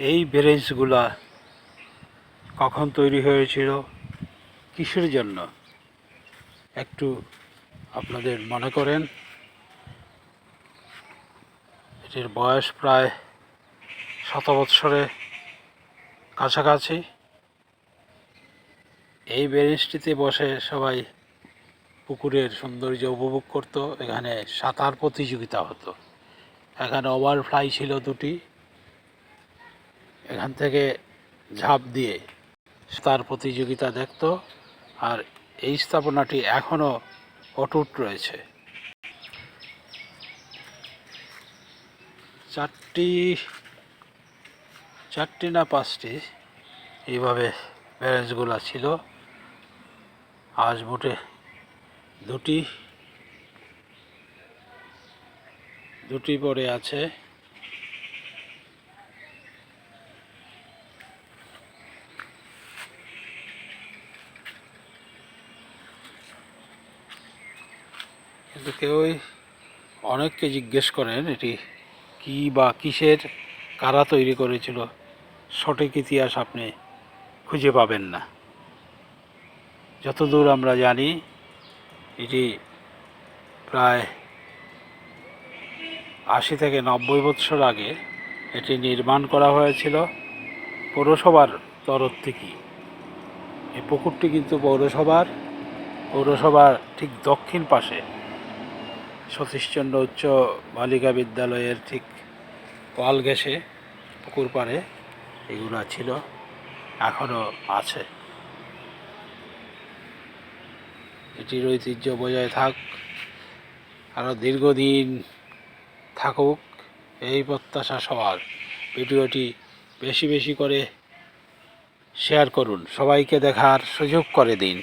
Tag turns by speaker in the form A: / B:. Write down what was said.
A: এই ব্রেঞ্চগুলা কখন তৈরি হয়েছিল কিসের জন্য? একটু আপনাদের মনে করেন। এটির বয়স প্রায় শত বৎসরে কাছাকাছি। এই ব্রেঞ্চটিতে বসে সবাই পুকুরের সৌন্দর্য উপভোগ করত। এখানে সাঁতার প্রতিযোগিতা হতো। এখানে ওভারফ্লাই ছিল দুটি। এখান থেকে ঝাঁপ দিয়ে তার প্রতিযোগিতা দেখত আর এই স্থাপনাটি এখনও অটুট রয়েছে। চারটি চারটি না পাঁচটি এইভাবে ব্যারেজগুলা ছিল। আজ মোটে দুটি দুটি পরে আছে। কিন্তু কেউই অনেককে জিজ্ঞেস করেন এটি কি বা কিসের, কারা তৈরি করেছিল, সঠিক ইতিহাস আপনি খুঁজে পাবেন না। যতদূর আমরা জানি, এটি প্রায় আশি থেকে নব্বই বৎসর আগে এটি নির্মাণ করা হয়েছিল পৌরসভার তরফ থেকে। এই পুকুরটি কিন্তু পৌরসভার পৌরসভার ঠিক দক্ষিণ পাশে সতীশচন্দ্র উচ্চ বালিকা বিদ্যালয়ের ঠিক ওয়াল ঘেঁষে, পুকুর পাড়ে এগুলো ছিল এখনও আছে। এটির ঐতিহ্য বজায় থাক আরও দীর্ঘদিন থাকুক, এই প্রত্যাশা সবার। ভিডিওটি বেশি বেশি করে শেয়ার করুন, সবাইকে দেখার সুযোগ করে দিন।